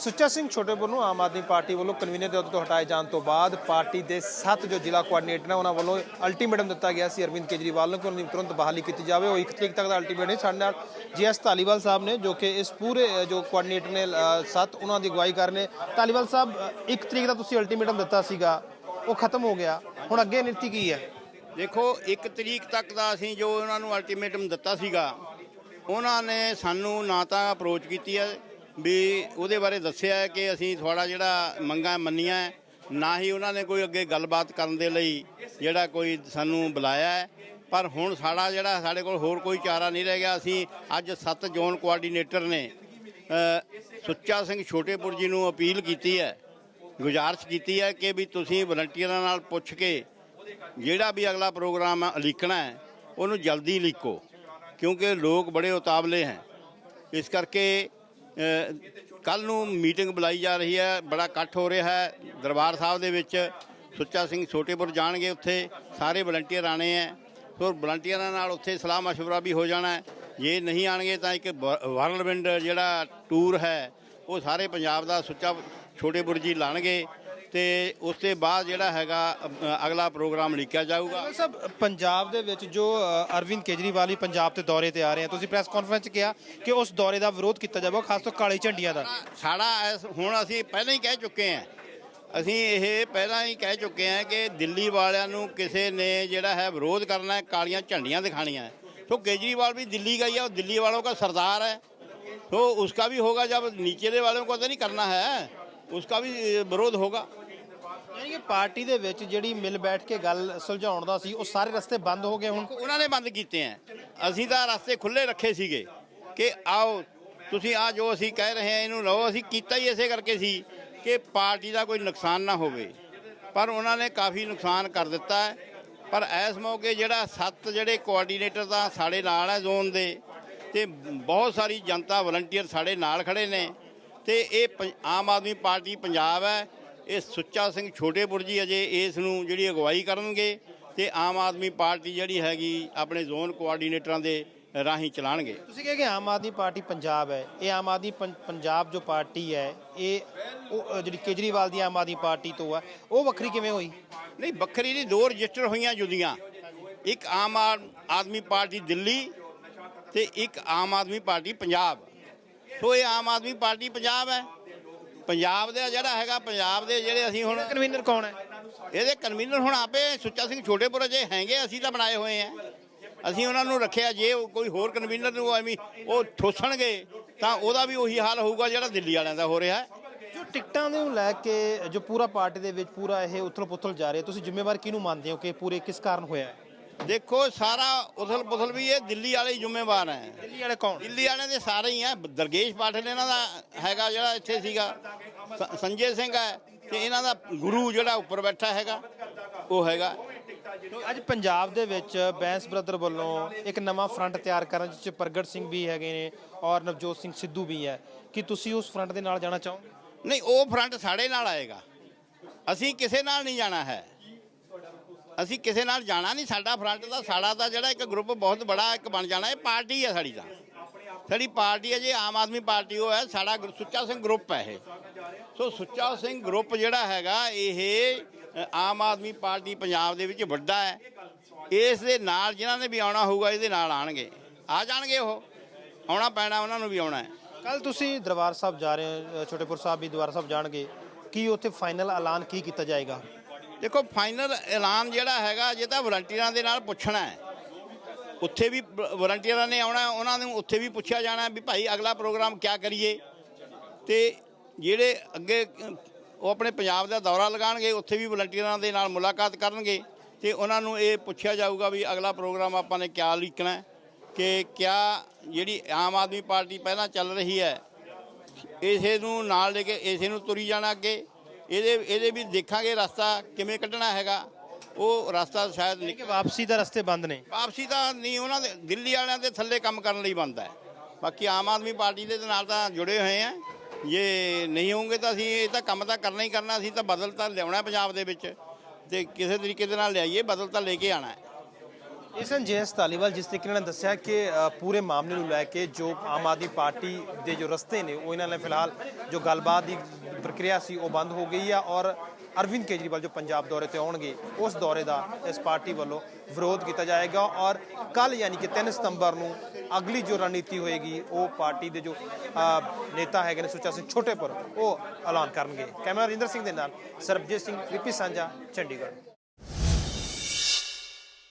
ਸੁੱਚਾ ਸਿੰਘ ਛੋਟੇਪੁਰ ਨੂੰ ਆਮ ਆਦਮੀ ਪਾਰਟੀ ਵੱਲੋਂ ਕਨਵੀਨਰ ਦੇ ਅਹੁਦੇ ਤੋਂ ਹਟਾਏ ਜਾਣ ਤੋਂ ਬਾਅਦ ਪਾਰਟੀ ਦੇ ਸੱਤ ਜੋ ਜ਼ਿਲ੍ਹਾ ਕੋਆਰਡੀਨੇਟਰ ਨੇ ਉਹਨਾਂ ਵੱਲੋਂ ਅਲਟੀਮੇਟਮ ਦਿੱਤਾ ਗਿਆ ਸੀ। ਅਰਵਿੰਦ ਕੇਜਰੀਵਾਲ ਨੂੰ ਕਿ ਉਹਨਾਂ ਦੀ ਤੁਰੰਤ ਬਹਾਲੀ ਕੀਤੀ ਜਾਵੇ। ਉਹ ਇੱਕ ਤਰੀਕ ਤੱਕ ਦਾ ਅਲਟੀਮੇਟਮ ਸਾਡੇ ਨਾਲ ਜੀਐਸ ਧਾਲੀਵਾਲ ਸਾਹਿਬ ਨੇ ਜੋ ਕਿ ਇਸ ਪੂਰੇ ਜੋ ਕੋਆਰਡੀਨੇਟਰ ਨੇ ਸੱਤ ਉਹਨਾਂ ਦੀ ਅਗਵਾਈ ਕਰ ਰਹੇ ਨੇ। ਧਾਲੀਵਾਲ ਸਾਹਿਬ ਅ, ਇੱਕ ਤਰੀਕ ਦਾ ਤੁਸੀਂ ਅਲਟੀਮੇਟਮ ਦਿੱਤਾ ਸੀਗਾ ਉਹ ਖਤਮ ਹੋ ਗਿਆ। ਹੁਣ ਅੱਗੇ ਨੀਤੀ ਕੀ ਹੈ? ਦੇਖੋ 1 ਤਰੀਕ ਤੱਕ ਦਾ ਅਸੀਂ ਜੋ ਉਹਨਾਂ ਨੂੰ ਅਲਟੀਮੇਟਮ ਦਿੱਤਾ ਸੀਗਾ ਉਹਨਾਂ ਨੇ ਸਾਨੂੰ ਨਾ ਤਾਂ ਅਪਰੋਚ ਕੀਤੀ ਹੈ ਵੀ ਉਹਦੇ ਬਾਰੇ ਦੱਸਿਆ ਹੈ ਕਿ ਅਸੀਂ ਤੁਹਾਡਾ ਜਿਹੜਾ ਮੰਗਾਂ ਮੰਨੀਆਂ ਹੈ, ਨਾ ਹੀ ਉਹਨਾਂ ਨੇ ਕੋਈ ਅੱਗੇ ਗੱਲਬਾਤ ਕਰਨ ਦੇ ਲਈ ਜਿਹੜਾ ਕੋਈ ਸਾਨੂੰ ਬੁਲਾਇਆ ਹੈ। ਪਰ ਹੁਣ ਸਾਡਾ ਜਿਹੜਾ ਸਾਡੇ ਕੋਲ ਹੋਰ ਕੋਈ ਚਾਰਾ ਨਹੀਂ ਰਹਿ ਗਿਆ। ਅਸੀਂ ਅੱਜ 7 ਜ਼ੋਨ ਕੋਆਰਡੀਨੇਟਰ ਨੇ ਸੁੱਚਾ ਸਿੰਘ ਛੋਟੇਪੁਰ ਜੀ ਨੂੰ ਅਪੀਲ ਕੀਤੀ ਹੈ ਗੁਜ਼ਾਰਿਸ਼ ਕੀਤੀ ਹੈ ਕਿ ਵੀ ਤੁਸੀਂ ਵਲੰਟੀਅਰਾਂ ਨਾਲ ਪੁੱਛ ਕੇ ਜਿਹੜਾ ਵੀ ਅਗਲਾ ਪ੍ਰੋਗਰਾਮ ਲਿਖਣਾ ਹੈ ਉਹਨੂੰ ਜਲਦੀ ਲਿਖੋ ਕਿਉਂਕਿ ਲੋਕ ਬੜੇ ਉਤਾਵਲੇ ਹੈ। ਇਸ ਕਰਕੇ ਕੱਲ ਨੂੰ ਮੀਟਿੰਗ ਬੁਲਾਈ ਜਾ ਰਹੀ ਹੈ, ਬੜਾ ਇਕੱਠ ਹੋ ਰਿਹਾ ਹੈ। ਦਰਬਾਰ ਸਾਹਿਬ ਦੇ ਵਿੱਚ ਸੁੱਚਾ ਸਿੰਘ ਛੋਟੇਪੁਰ ਜਾਣਗੇ ਉੱਥੇ, ਸਾਰੇ ਵਲੰਟੀਅਰ ਆਣੇ ਹੈ। ਸੋ ਵਲੰਟੀਅਰਾਂ ਨਾਲ ਉੱਥੇ ਸਲਾਹ ਮਸ਼ਵਰਾ ਵੀ ਹੋ ਜਾਣਾ ਹੈ। ਜੇ ਨਹੀਂ ਆਣਗੇ ਤਾਂ ਇੱਕ ਵਰਲਡਵਿੰਡ ਜਿਹੜਾ ਟੂਰ ਹੈ, ਉਹ ਸਾਰੇ ਪੰਜਾਬ ਦਾ ਸੁੱਚਾ ਛੋਟੇਪੁਰ ਜੀ ਲਾਣਗੇ। ਤੇ ਉਸ ਤੋਂ ਬਾਅਦ ਜਿਹੜਾ ਹੈਗਾ ਅਗਲਾ ਪ੍ਰੋਗਰਾਮ ਲਿਖਿਆ ਜਾਊਗਾ। ਸਭ ਪੰਜਾਬ ਦੇ ਵਿੱਚ ਜੋ ਅਰਵਿੰਦ ਕੇਜਰੀਵਾਲ ਹੀ ਪੰਜਾਬ ਤੇ ਦੌਰੇ ਤੇ ਆ ਰਹੇ ਆ ਤੁਸੀਂ ਪ੍ਰੈਸ ਕਾਨਫਰੰਸ 'ਚ ਕਿਹਾ ਕਿ ਉਸ ਦੌਰੇ ਦਾ ਵਿਰੋਧ ਕੀਤਾ ਜਾਵੇ ਖਾਸ ਤੌਰ ਕਾਲੀ ਝੰਡੀਆਂ ਦਾ। ਸਾਡਾ ਹੁਣ ਅਸੀਂ ਪਹਿਲਾਂ ਹੀ ਕਹਿ ਚੁੱਕੇ ਆ ਅਸੀਂ ਇਹ ਪਹਿਲਾਂ ਹੀ ਕਹਿ ਚੁੱਕੇ ਆ ਕਿ ਦਿੱਲੀ ਵਾਲਿਆਂ ਨੂੰ ਕਿਸੇ ਨੇ ਜਿਹੜਾ ਹੈ ਵਿਰੋਧ ਕਰਨਾ ਹੈ ਕਾਲੀਆਂ ਝੰਡੀਆਂ ਦਿਖਾਣੀਆਂ ਹੈ। ਸੋ ਕੇਜਰੀਵਾਲ ਵੀ ਦਿੱਲੀ ਗਈ ਆ ਉਹ ਦਿੱਲੀ ਵਾਲੋਂ ਦਾ ਸਰਦਾਰ ਹੈ। ਸੋ उसका भी ਜਦ ਨੀਚੇ ਦੇ ਵਾਲਿਆਂ ਕੋਲ ਤਾਂ ਨਹੀਂ ਕਰਨਾ ਹੈ उसका ਵੀ ਵਿਰੋਧ होगा ਯਾਨੀ ਕਿ ਪਾਰਟੀ ਦੇ ਵਿੱਚ ਜਿਹੜੀ ਮਿਲ ਬੈਠ ਕੇ ਗੱਲ ਸੁਲਝਾਉਣ ਦਾ ਸੀ, ਉਹ ਸਾਰੇ ਰਸਤੇ ਬੰਦ ਹੋ ਗਏ ਹੁਣ? ਉਹਨਾਂ ਨੇ ਬੰਦ ਕੀਤੇ ਆ। ਅਸੀਂ ਤਾਂ ਰਸਤੇ ਖੁੱਲੇ ਰੱਖੇ ਸੀਗੇ ਕਿ ਆਓ, ਤੁਸੀਂ ਆ ਜੋ ਅਸੀਂ ਕਹਿ ਰਹੇ ਹਾਂ ਇਹਨੂੰ ਲਓ। ਅਸੀਂ ਕੀਤਾ ਹੀ ਇਸੇ ਕਰਕੇ ਸੀ ਕਿ ਪਾਰਟੀ ਦਾ ਕੋਈ ਨੁਕਸਾਨ ਨਾ ਹੋਵੇ। ਪਰ ਉਹਨਾਂ ਨੇ ਕਾਫੀ ਨੁਕਸਾਨ ਕਰ ਦਿੱਤਾ ਹੈ। ਪਰ ਇਸ ਮੌਕੇ ਜਿਹੜਾ ਸੱਤ ਜਿਹੜੇ ਕੋਆਰਡੀਨੇਟਰ ਦਾ ਸਾਡੇ ਨਾਲ ਹੈ ਜ਼ੋਨ ਦੇ, ਤੇ ਬਹੁਤ ਸਾਰੀ ਜਨਤਾ ਵਲੰਟੀਅਰ ਸਾਡੇ ਨਾਲ ਖੜੇ ਨੇ। ਤੇ ਇਹ ਪੰ- ਆਮ ਆਦਮੀ ਪਾਰਟੀ ਪੰਜਾਬ ਹੈ। ਇਹ ਸੁੱਚਾ ਸਿੰਘ ਛੋਟੇਪੁਰ ਜੀ ਅਜੇ ਇਸ ਨੂੰ ਜਿਹੜੀ ਅਗਵਾਈ ਕਰਨਗੇ ਤੇ ਆਮ ਆਦਮੀ ਪਾਰਟੀ ਜਿਹੜੀ ਹੈਗੀ ਆਪਣੇ ਜ਼ੋਨ ਕੋਆਰਡੀਨੇਟਰਾਂ ਦੇ ਰਾਹੀਂ ਚਲਾਣਗੇ। ਤੁਸੀਂ ਕਹੇ ਕਿ ਆਮ ਆਦਮੀ ਪਾਰਟੀ ਪੰਜਾਬ ਹੈ ਇਹ ਆਮ ਆਦਮੀ ਪੰਜਾਬ ਜੋ ਪਾਰਟੀ ਹੈ ਇਹ ਉਹ ਜਿਹੜੀ ਕੇਜਰੀਵਾਲ ਦੀ ਆਮ ਆਦਮੀ ਪਾਰਟੀ ਤੋਂ ਹੈ ਉਹ ਵੱਖਰੀ ਕਿਵੇਂ ਹੋਈ? ਨਹੀਂ ਵੱਖਰੀ ਨਹੀਂ ਦੋ ਰਜਿਸਟਰ ਹੋਈਆਂ ਜੁਦੀਆਂ। ਇੱਕ ਆਮ ਆਦ- ਆਦਮੀ ਪਾਰਟੀ ਦਿੱਲੀ ਤੇ ਇੱਕ ਆਮ ਆਦਮੀ ਪਾਰਟੀ ਪੰਜਾਬ। ਸੋ ਇਹ ਆਮ ਆਦਮੀ ਪਾਰਟੀ ਪੰਜਾਬ ਹੈ। ਪੰਜਾਬ ਦੇ ਜਿਹੜਾ ਹੈਗਾ ਪੰਜਾਬ ਦੇ ਜਿਹੜੇ ਅਸੀਂ ਹੁਣ ਕਨਵੀਨਰ ਕੌਣ ਹੈ? ਇਹਦੇ ਕਨਵੀਨਰ ਹੁਣ ਆਪੇ ਸੁੱਚਾ ਸਿੰਘ ਛੋਟੇਪੁਰ ਜੇ ਹੈਗੇ ਅਸੀਂ ਤਾਂ ਬਣਾਏ ਹੋਏ ਆ। ਅਸੀਂ ਉਹਨਾਂ ਨੂੰ ਰੱਖਿਆ ਜੇ ਕੋਈ ਹੋਰ ਕਨਵੀਨਰ ਨੂੰ ਐਵੇਂ ਉਹ ਠੋਸਣਗੇ ਤਾਂ ਉਹਦਾ ਵੀ ਉਹੀ ਹਾਲ ਹੋਊਗਾ ਜਿਹੜਾ ਦਿੱਲੀ ਵਾਲਿਆਂ ਦਾ ਹੋ ਰਿਹਾ ਹੈ। ਜੋ ਟਿਕਟਾਂ ਨੂੰ ਲੈ ਕੇ ਜੋ ਪੂਰਾ ਪਾਰਟੀ ਦੇ ਵਿੱਚ ਪੂਰਾ ਇਹ ਉਥਲ ਪੁਥਲ ਜਾ ਰਿਹਾ ਤੁਸੀਂ ਜ਼ਿੰਮੇਵਾਰ ਕਿਹਨੂੰ ਮੰਨਦੇ ਹੋ ਕਿ ਪੂਰੇ ਕਿਸ ਕਾਰਨ ਹੋਇਆ ਹੈ? ਦੇਖੋ ਸਾਰਾ ਉਥਲ ਪੁਥਲ ਵੀ ਇਹ ਦਿੱਲੀ ਵਾਲੇ ਹੀ ਜ਼ਿੰਮੇਵਾਰ ਹੈ। ਦਿੱਲੀ ਵਾਲੇ ਕੌਣ? ਦਿੱਲੀ ਵਾਲਿਆਂ ਦੇ ਸਾਰੇ ਹੀ ਆ। ਦਰਗੇਸ਼ ਪਾਠਕ ਇਹਨਾਂ ਦਾ ਹੈਗਾ ਜਿਹੜਾ ਇੱਥੇ ਸੀਗਾ। ਸ- ਸੰਜੇ ਸਿੰਘ ਹੈ ਤੇ ਇਹਨਾਂ ਦਾ ਗੁਰੂ ਜਿਹੜਾ ਉੱਪਰ ਬੈਠਾ ਹੈਗਾ ਉਹ ਹੈਗਾ। ਅੱਜ ਪੰਜਾਬ ਦੇ ਵਿੱਚ ਬੈਂਸ ਬ੍ਰਦਰ ਵੱਲੋਂ ਇੱਕ ਨਵਾਂ ਫਰੰਟ ਤਿਆਰ ਕਰਨ ਜਿਸ ਚ ਪ੍ਰਗਟ ਸਿੰਘ ਵੀ ਹੈਗੇ ਨੇ ਔਰ ਨਵਜੋਤ ਸਿੰਘ ਸਿੱਧੂ ਵੀ ਹੈ। ਕਿ ਤੁਸੀਂ ਉਸ ਫਰੰਟ ਦੇ ਨਾਲ ਜਾਣਾ ਚਾਹੋਗੇ? ਨਹੀਂ ਉਹ ਫਰੰਟ ਸਾਡੇ ਨਾਲ ਆਏਗਾ। ਅਸੀਂ ਕਿਸੇ ਨਾਲ ਨਹੀਂ ਜਾਣਾ ਹੈ। ਅਸੀਂ ਕਿਸੇ ਨਾਲ ਜਾਣਾ ਨਹੀਂ, ਸਾਡਾ ਫਰੰਟ ਦਾ, ਸਾਡਾ ਤਾਂ ਜਿਹੜਾ ਇੱਕ ਗਰੁੱਪ ਬਹੁਤ ਬੜਾ ਇੱਕ ਬਣ ਜਾਣਾ, ਇਹ ਪਾਰਟੀ ਹੈ ਸਾਡੀ ਤਾਂ। ਸਾਡੀ ਪਾਰਟੀ ਹੈ ਜੇ, ਆਮ ਆਦਮੀ ਪਾਰਟੀ ਉਹ ਹੈ, ਸਾਡਾ ਗੁਰ- ਸੁੱਚਾ ਸਿੰਘ ਗਰੁੱਪ ਹੈ ਇਹ। ਸੋ ਸੁੱਚਾ ਸਿੰਘ ਗਰੁੱਪ ਜਿਹੜਾ ਹੈਗਾ, ਇਹ ਆਮ ਆਦਮੀ ਪਾਰਟੀ ਪੰਜਾਬ ਦੇ ਵਿੱਚ ਵੱਡਾ ਹੈ। ਇਸ ਦੇ ਨਾਲ ਜਿਨ੍ਹਾਂ ਨੇ ਵੀ ਆਉਣਾ ਹੋਊਗਾ, ਇਹਦੇ ਨਾਲ ਆਣਗੇ ਆ ਜਾਣਗੇ ਉਹ। ਆਉਣਾ ਪੈਣਾ, ਉਹਨਾਂ ਨੂੰ ਵੀ ਆਉਣਾ ਹੈ। ਕੱਲ ਤੁਸੀਂ ਦਰਬਾਰ ਸਾਹਿਬ ਜਾ ਰਹੇ ਹੋ ਛੋਟੇਪੁਰ ਸਾਹਿਬ ਵੀ ਦਰਬਾਰ ਸਾਹਿਬ ਜਾਣਗੇ। ਕੀ ਉੱਥੇ ਫਾਈਨਲ ਐਲਾਨ ਕੀ ਕੀਤਾ ਜਾਏਗਾ? ਦੇਖੋ ਫਾਈਨਲ ਐਲਾਨ ਜਿਹੜਾ ਹੈਗਾ ਜੇ ਤਾਂ ਵਲੰਟੀਅਰਾਂ ਦੇ ਨਾਲ ਪੁੱਛਣਾ ਹੈ। ਉੱਥੇ ਵੀ ਵਲੰਟੀਅਰਾਂ ਨੇ ਆਉਣਾ, ਉਹਨਾਂ ਨੂੰ ਉੱਥੇ ਵੀ ਪੁੱਛਿਆ ਜਾਣਾ ਵੀ ਭਾਈ ਅਗਲਾ ਪ੍ਰੋਗਰਾਮ ਕਿਆ ਕਰੀਏ? ਤੇ ਜਿਹੜੇ ਅੱਗੇ ਉਹ ਆਪਣੇ ਪੰਜਾਬ ਦਾ ਦੌਰਾ ਲਗਾਣਗੇ ਉੱਥੇ ਵੀ ਵਲੰਟੀਅਰਾਂ ਦੇ ਨਾਲ ਮੁਲਾਕਾਤ ਕਰਨਗੇ। ਤੇ ਉਹਨਾਂ ਨੂੰ ਇਹ ਪੁੱਛਿਆ ਜਾਊਗਾ ਵੀ ਅਗਲਾ ਪ੍ਰੋਗਰਾਮ ਆਪਾਂ ਨੇ ਕਿਆ ਲਿਖਣਾ ਹੈ? ਕਿ ਕਿਆ ਜਿਹੜੀ ਆਮ ਆਦਮੀ ਪਾਰਟੀ ਪਹਿਲਾਂ ਚੱਲ ਰਹੀ ਹੈ, ਇਸੇ ਨੂੰ ਨਾਲ ਲੈ ਕੇ, ਇਸੇ ਨੂੰ ਤੁਰੀ ਜਾਣਾ ਅੱਗੇ। ਇਹਦੇ ਇਹਦੇ ਵੀ ਦੇਖਾਂਗੇ ਰਸਤਾ ਕਿਵੇਂ ਕੱਢਣਾ ਹੈਗਾ। ਉਹ ਰਸਤਾ ਸ਼ਾਇਦ ਕਿ ਨਿਕਲ ਵਾਪਸੀ ਦਾ ਰਸਤੇ ਬੰਦ ਨੇ। ਵਾਪਸੀ ਤਾਂ ਨਹੀਂ ਉਹਨਾਂ ਦੇ ਦਿੱਲੀ ਵਾਲਿਆਂ ਦੇ ਥੱਲੇ ਕੰਮ ਕਰਨ ਲਈ ਬੰਦਾ ਹੈ। ਬਾਕੀ ਆਮ ਆਦਮੀ ਪਾਰਟੀ ਦੇ ਨਾਲ ਤਾਂ ਜੁੜੇ ਹੋਏ ਆ। ਜੇ ਨਹੀਂ ਹੋਣਗੇ ਤਾਂ ਅਸੀਂ ਇਹ ਤਾਂ ਕੰਮ ਤਾਂ ਕਰਨਾ ਹੀ ਕਰਨਾ ਅਸੀਂ ਤਾਂ ਬਦਲ ਤਾਂ ਲਿਆਉਣਾ ਪੰਜਾਬ ਦੇ ਵਿੱਚ। ਤੇ ਕਿਸੇ ਤਰੀਕੇ ਦੇ ਨਾਲ ਲਿਆਈਏ ਬਦਲ ਤਾਂ ਲੈ ਕੇ ਆਣਾ ਹੈ। ਇਸ ਜੇਐਸ ਧਾਲੀਵਾਲ ਜਿਸ ਤਰੀਕੇ ਨਾਲ ਦੱਸਿਆ ਕਿ ਪੂਰੇ ਮਾਮਲੇ ਨੂੰ ਲੈ ਕੇ ਜੋ ਆਮ ਆਦਮੀ ਪਾਰਟੀ ਦੇ ਜੋ ਰਸਤੇ ਨੇ, ਉਹ ਇਹਨਾਂ ਨੇ ਫਿਲਹਾਲ ਜੋ ਗੱਲਬਾਤ ਦੀ ਪ੍ਰਕਿਰਿਆ ਸੀ, ਉਹ ਬੰਦ ਹੋ ਗਈ ਆ ਔਰ ਅਰਵਿੰਦ ਕੇਜਰੀਵਾਲ ਜੋ ਪੰਜਾਬ ਦੌਰੇ ਤੇ ਆਉਣਗੇ, ਉਸ ਦੌਰੇ ਦਾ ਇਸ ਪਾਰਟੀ ਵੱਲੋਂ ਵਿਰੋਧ ਕੀਤਾ ਜਾਏਗਾ ਔਰ ਕੱਲ ਯਾਨੀ ਕਿ 3 ਸਤੰਬਰ ਨੂੰ ਅਗਲੀ ਜੋ ਰਣਨੀਤੀ ਹੋਏਗੀ, ਉਹ ਪਾਰਟੀ ਦੇ ਜੋ ਨੇਤਾ ਹੈਗੇ ਨੇ ਸੁੱਚਾ ਸਿੰਘ ਛੋਟੇਪੁਰ, ਉਹ ਐਲਾਨ ਕਰਨਗੇ। ਕੈਮਰਾ ਰਿੰਦਰ ਸਿੰਘ ਦੇ ਨਾਲ ਸਰਬਜੀਤ ਸਿੰਘ, ਵਿਪੀ ਸਾਂਝਾ, ਚੰਡੀਗੜ੍ਹ।